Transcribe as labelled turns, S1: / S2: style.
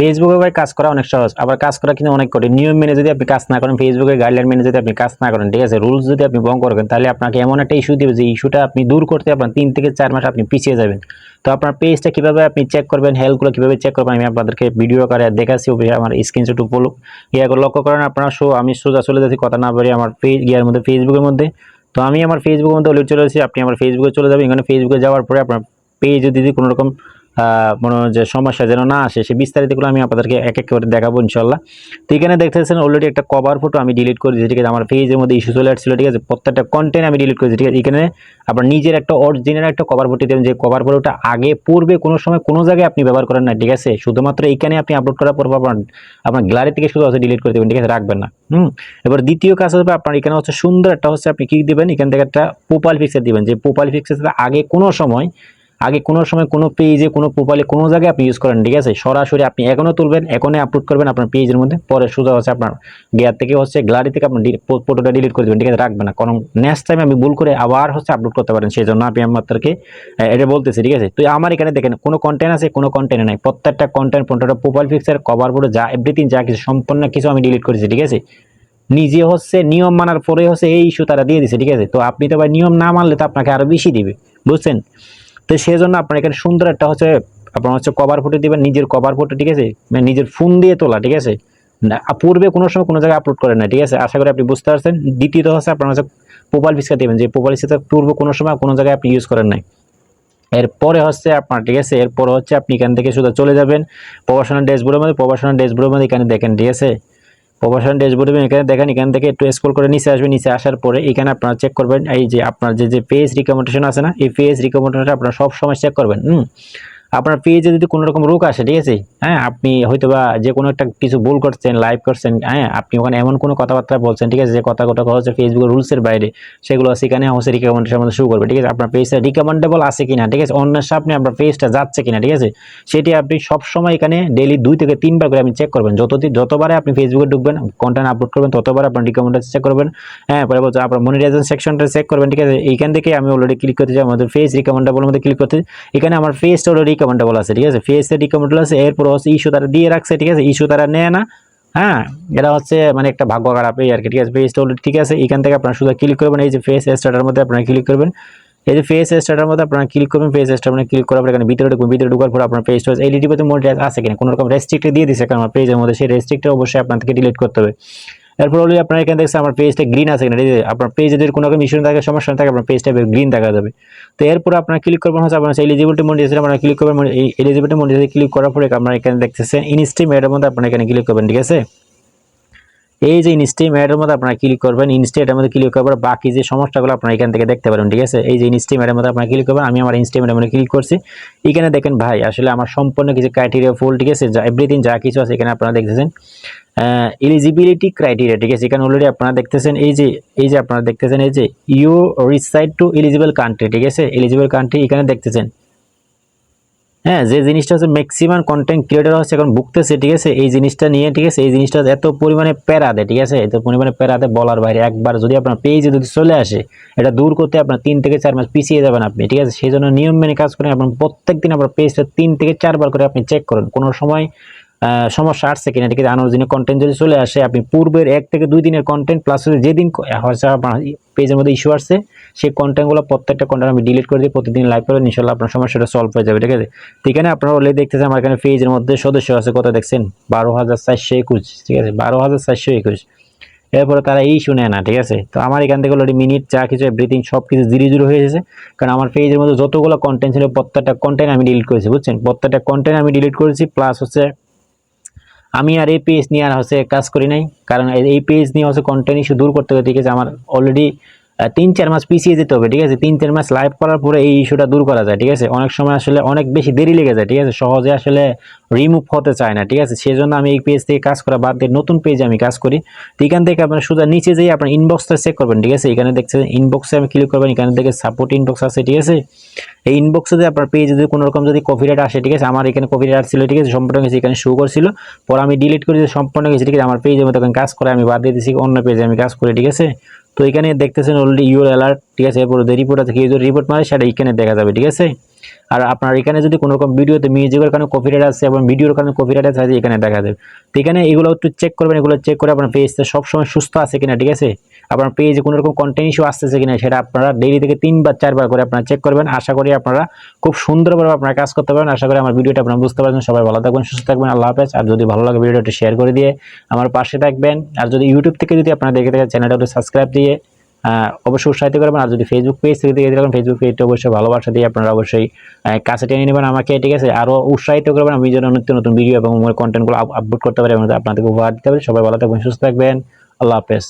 S1: ফেসবুকে ভাই কাজ করা অনেক সহজ, আবার কাজ করা কিন্তু অনেক কঠিন। নিয়ম মেনে যদি আপনি কাজ না করেন ফেসবুকের গাইডলাইন মেনে যদি আপনি কাজ না করেন, ঠিক আছে? রুলস যদি আপনি ভঙ্গ করেন, তাহলে আপনাকে এমন একটা ইস্যু দেবে যে ইস্যুটা আপনি দূর করতে আপনার তিন থেকে চার মাস আপনি পিছিয়ে যাবেন। তো আপনার পেজটা কীভাবে আপনি চেক করবেন হেল্পগুলো কীভাবে চেক করবেন, আমি আপনাদেরকে ভিডিও করে দেখাচ্ছি আমার স্ক্রিনশট উপর ইয়ে লক্ষ্য করেন, আপনারা শো আমি সোজা চলে যাচ্ছি, কথা না বলি আমার পেজ ইয়ার মধ্যে ফেসবুকের মধ্যে। তো আমি আমার ফেসবুকের মধ্যে অলরেডি চলে এসেছি, আপনি আমার ফেসবুকে চলে যাবেন। এখানে ফেসবুকে যাওয়ার পরে আপনার পেজ যদি কোনো রকম মনে যে সমস্যা যেন না আসে, সেই বিস্তারিতগুলো আমি আপনাদেরকে এক এক করে দেখাবো ইনশাল্লাহ তো এখানে দেখতেছেন অলরেডি একটা কভার ফটো আমি ডিলিট করে দিয়েছি, ঠিক আছে? আমার পেজের মধ্যে ইস্যু চলে আসছিল, ঠিক আছে? প্রত্যেকটা কন্টেন্ট আমি ডিলিট করেছি ঠিক আছে? এখানে আপনার নিজের একটা অরিজিনাল একটা কভার ফটো দেবেন যে কভার ফটোটা আগে, পূর্বে কোনো সময় কোনো জায়গায় আপনি ব্যবহার করেন না ঠিক আছে? শুধুমাত্র এখানে আপনি আপলোড করার পর আপনার আপনার গ্যালারি থেকে শুধু আছে ডিলিট করে দেবেন, ঠিক আছে? রাখবেন না। হুম? এবার দ্বিতীয় কাজ হবে আপনার এখানে হচ্ছে সুন্দর একটা হচ্ছে আপনি কি দিবেন? এখান থেকে একটা প্রোফাইল পিকচার দিবেন, যে প্রোফাইল পিকচারটা আগে কোনো সময় আগে কোনো সময় কোনো পেজে কোনো প্রোফাইলে কোনো জায়গায় আপনি ইউজ করেন, ঠিক আছে? সরাসরি আপনি এখনও তুলবেন, এখনই আপলোড করবেন আপনার পেজের মধ্যে। পরে সোজা হচ্ছে আপনার গিয়ার থেকে হচ্ছে গ্যালারি থেকে আপনার ফটোটা ডিলিট করে দেবেন, ঠিক আছে? রাখবেন না। কারণ নেক্সট টাইম আমি ভুল করে আবার হচ্ছে আপলোড করতে পারেন সেই জন্য আমি আপনাদেরকে এটা বলতেছি, ঠিক আছে? তো আমার এখানে দেখেন, কোনো কন্টেন্ট আছে, কোনো কন্টেন্ট নাই। প্রত্যেকটা কন্টেন্ট প্রত্যেকটা প্রোফাইল পিকচার কভার বোর্ড যা এভরিথিং যা কিছু, সম্পূর্ণ কিছু আমি ডিলিট করেছি, ঠিক আছে? নিজে হচ্ছে নিয়ম মানার পরে হচ্ছে এই ইস্যু তারা দিয়ে দিছে, ঠিক আছে? তো আপনি তো ভাই নিয়ম না মানলে তো আপনাকে আরও বেশি দিবে, বুঝছেন? তো সেই জন্য আপনার এখানে সুন্দর একটা হচ্ছে আপনার হচ্ছে কভার ফটো দিবেন নিজের কভার ফটো ঠিক আছে? মানে নিজের ফোন দিয়ে তোলা ঠিক আছে? না, পূর্বে কোনো সময় কোনো জায়গায় আপলোড করেন না ঠিক আছে? আশা করি আপনি বুঝতে পারছেন। দ্বিতীয়ত হচ্ছে আপনার হচ্ছে প্রোফাইল পিক্সার দেবেন যে প্রোফাইল পিক্সার পূর্বে কোনো সময় কোনো জায়গায় আপনি ইউজ করেন নাই। এরপরে হচ্ছে আপনার ঠিক আছে? এরপরে হচ্ছে আপনি এখান থেকে শুধু চলে যাবেন প্রবাসনের ড্যাশবোর্ডের মধ্যে প্রবাসনের ড্যাশবোর্ডের মধ্যে এখানে দেখেন ঠিক আছে? প্রবাসন ড্যাশবোর্ডে এখানে দেখেন, এখান থেকে একটু স্ক্রল করে নিচে আসবেন, নিচে আসার পরে এখানে আপনারা চেক করবেন, এই যে আপনার যে যে পেজ রিকমেন্ডেশন আছে না, এই পেজ রিকমেন্ডেশনটা আপনারা সব সময় চেক করবেন, হুম? আপনার পেজে যদি কোনো রকম রোগ আসে, ঠিক আছে? হ্যাঁ আপনি হয়তো বা যে কোনো একটা কিছু ভুল করছেন লাইভ করছেন হ্যাঁ আপনি ওখানে এমন কোনো কথাবার্তা বলছেন, ঠিক আছে, যে কথা কথা হচ্ছে ফেসবুকের রুলসের বাইরে, সেগুলো সেখানে হচ্ছে রিকমেন্ডেশন মধ্যে শুরু করবে, ঠিক আছে? আপনার পেজটা রিকমেন্ডেবল আছে কিনা, ঠিক আছে? অন্যের সামনে আপনার পেজটা যাচ্ছে কিনা, ঠিক আছে? সেটি আপনি সবসময় এখানে ডেলি দুই থেকে তিনবার করে আপনি চেক করবেন। যতদিন যতবারে আপনি ফেসবুকে ঢুকবেন কন্টেন্ট আপলোড করবেন, ততবার আপনার রিকমেন্ডেশন চেক করবেন। হ্যাঁ পরে বলছে আপনার মনিটাইজেশন সেকশনটা চেক করবেন, ঠিক আছে? এইখান থেকে আমি অলরেডি ক্লিক করতে চাই, আমাদের ফেস রিকমেন্ডেবল মধ্যে ক্লিক করতে এখানে আমার ফেসটা অলরেডি রিকমেন্ডেবল আছে, ঠিক আছে? ফেসে রিকমেন্ডেবল আছে এরপর হচ্ছে ইস্যু তারা দিয়ে রাখছে, ঠিক আছে? ইস্যু তারা নেয় না হ্যাঁ? এটা হচ্ছে মানে একটা ভাগ্য খারাপ এই আর কি, ঠিক আছে? ফেসটা অলরেডি ঠিক আছে, এখান থেকে আপনারা শুধু ক্লিক করবেন, এই যে ফেস স্টার্টার মধ্যে আপনারা ক্লিক করবেন। এই যে ফেস স্টার্টার মধ্যে আপনারা ক্লিক করবেন ফেস স্টার মানে ক্লিক করার পর এখানে ভিতরে ঢুকবেন, ভিতরে ঢোকার পর আপনার পেজটা এই লিটিতে মোড আছে কিনা, কোনো রকম রেস্ট্রিক্টে দিয়ে দিছে কারণ পেজের মধ্যে সেই রেস্ট্রিক্টে অবশ্যই আপনাদেরকে ডিলিট করতে হবে। এরপর হলে আপনার এখানে দেখছে আমার পেজটা গ্রিন আছে কিনা আপনার পেজে যদি কোনো রকম ইস্যু থাকে, সমস্যা থাকে, আপনার পেজটা গ্রিন দেখা যাবে। তো এরপর আপনার ক্লিক করবেন হচ্ছে আপনার এলিজিবিলিটি মনিটাইজেশন আপনার ক্লিক করবেন, এই এলিজিবিলিটি মনিটাইজেশন ক্লিক করার পরে আপনার এখানে দেখতেছেন ইনস্টিম এর মধ্যে আপনার এখানে ক্লিক করবেন, ঠিক আছে? এই যে ইনস্টিম এর মধ্যে আপনারা ক্লিক করবেন ইনস্টেট এর মধ্যে ক্লিক করবেন বাকি যে সমস্যাগুলো আপনারা এখান থেকে দেখতে পারেন ঠিক আছে? এই যে ইনস্টিম এর মধ্যে আপনারা ক্লিক করবেন, আমি আমার ইনস্টিম এর মধ্যে ক্লিক করছি। এখানে দেখেন ভাই, আসলে আমার সম্পূর্ণ কিছু ক্রাইটেরিয়া ফুল ঠিক আছে? যা এভরিথিং যা কিছু আছে এখানে আপনারা দেখতেছেন। এলিজিবিলিটি ক্রাইটেরিয়া ঠিক আছে? এখানে অলরেডি আপনারা দেখতেছেন, এই যে এই যে আপনারা দেখতেছেন, এই যে you reside to eligible country ঠিক আছে? এলিজিবল কান্ট্রি এখানে দেখতেছেন। হ্যাঁ যে জিনিসটা হচ্ছে ম্যাক্সিমাম কন্টেন্ট ক্রিয়েটার হচ্ছে এখন ভুগতেছে, ঠিক আছে? এই জিনিসটা নিয়ে, ঠিক আছে? এই জিনিসটা এত পরিমাণে প্যারা দেয়, ঠিক আছে? এত পরিমাণে প্যারা দেয় বলার বাইরে। একবার যদি আপনার পেজে যদি চলে আসে, এটা দূর করতে আপনার তিন থেকে চার মাস পিছিয়ে যাবেন আপনি, ঠিক আছে? সেই জন্য নিয়ম মেনে কাজ করেন আপনার প্রত্যেক দিন আপনার পেজটা তিন থেকে চারবার করে আপনি চেক করেন। কোনো সময় সমস্যা আসছে কিনা ঠিক আছে আনোর দিনে কন্টেন্ট যদি চলে আসে, আপনি পূর্বের এক থেকে দুই দিনের কন্টেন্ট প্লাস যেদিন আপনার পেজের মধ্যে ইস্যু আসছে সেই কন্টেন্টগুলো প্রত্যেকটা কন্টেন্ট আমি ডিলিট করে দিই প্রতিদিন লাইভ করে, ইনশাল্লাহ আপনার সমস্যাটা সলভ হয়ে যাবে, ঠিক আছে? তো এখানে আপনারা অলরেডি দেখতেছেন আমার এখানে পেজের মধ্যে সদস্য আছে, কত দেখছেন? বারো হাজার চারশো একুশ, ঠিক আছে? বারো হাজার চারশো একুশ। এরপরে তারা এই শুনে না, ঠিক আছে? তো আমার এখান থেকে অলরেডি মিনিট যা কিছু এভরিথিং সব কিছু জিরো জিরো হয়ে গেছে কারণ আমার পেজের মধ্যে যতগুলো কন্টেন্ট ছিল, প্রত্যেকটা কন্টেন্ট আমি ডিলিট করেছি, বুঝছেন? প্রত্যেকটা কন্টেন্ট আমি ডিলিট করেছি প্লাস হচ্ছে আমি আর এই পেজ নিয়ে আর হচ্ছে কাজ করি নাই। কারণ এই- পেজ নিয়ে হচ্ছে কন্টেন্ট ইস্যু দূর করতে হবে ঠিক আছে, আমার অলরেডি তিন চার মাস পিছিয়ে যেতে হবে ঠিক আছে তিন চার মাস লাইভ করার পরে এই ইস্যুটা দূর করা যায় ঠিক আছে অনেক সময় আসলে অনেক বেশি দেরি লেগে যায় ঠিক আছে সহজে আসলে রিমুভ হতে চায় না ঠিক আছে সেই জন্য আমি এই পেজ থেকে কাজ করা বাদ দিয়ে নতুন পেজে আমি কাজ করি তো এখান থেকে আপনার সোজা নিচে যেয়ে আপনার ইনবক্সটা চেক করবেন ঠিক আছে এখানে দেখছেন ইনবক্সে আমি ক্লিক করবেন এখানে থেকে সাপোর্ট ইনবক্স আছে ঠিক আছে এই ইনবক্সে যদি আপনার পেজে যদি কোনো রকম যদি কপিরাইট আসে ঠিক আছে আমার এখানে কপিরাইট ছিল ঠিক আছে সম্পূর্ণ কিছু এখানে শো করছিল পরে আমি ডিলিট করে সম্পূর্ণ কিছু ঠিক আছে আমার পেজের মতো কাজ করে আমি বাদ দিয়ে দিচ্ছি অন্য পেজে আমি কাজ করি ঠিক আছে তো এখানে দেখতেছেন অলরেডি ইউর অ্যালার্ট ঠিক আছে? এরপর রিপোর্ট আছে যদি রিপোর্ট মারে, সেটা এখানে দেখা যাবে, ঠিক আছে? আর আপনার এখানে যদি কোনো রকম ভিডিওতে মিউজিকের কারণে কপিরাইট আছে এবং ভিডিওর কারণে কপিরাইট আছে এখানে দেখা যাবে। তো এখানে এগুলো একটু চেক করবেন, এগুলো চেক করে আপনার পেজটা সবসময় সুস্থ আছে কিনা, ঠিক আছে? আপনার পেজে কোনো রকম কন্টেন্ট ইস্যু আসতেছে কিনা, সেটা আপনারা ডেইলি থেকে তিনবার, চারবার করে আপনারা চেক করবেন। আশা করি আপনারা খুব সুন্দরভাবে আপনারা কাজ করতে পারবেন। আশা করি আমার ভিডিওটা আপনারা বুঝতে পারবেন সবাই ভালো থাকবেন, সুস্থ থাকবেন। আল্লাহ হাফেজ। আর যদি ভালো লাগে ভিডিওটা শেয়ার করে দিয়ে আমার পাশে থাকবেন। আর যদি ইউটিউব থেকে যদি আপনারা দেখে থাকেন চ্যানেলটা সাবস্ক্রাইব দিয়ে অবশ্যই উৎসাহিত করবেন আর যদি ফেসবুক পেজ থেকে দেখে থাকেন ফেসবুক পেজটা অবশ্যই ভালোবাসা দিয়ে আপনারা অবশ্যই কাছে টেনে নেবেন আমাকে, ঠিক আছে? আরও উৎসাহিত করবেন আমি যেন নিত্য নতুন ভিডিও এবং কন্টেন্টগুলো আপলোড করতে পারি এবং আপনাদেরকে উপহার দিতে পারি। সবাই ভালো থাকবেন, সুস্থ থাকবেন। আল্লাহ হাফেজ।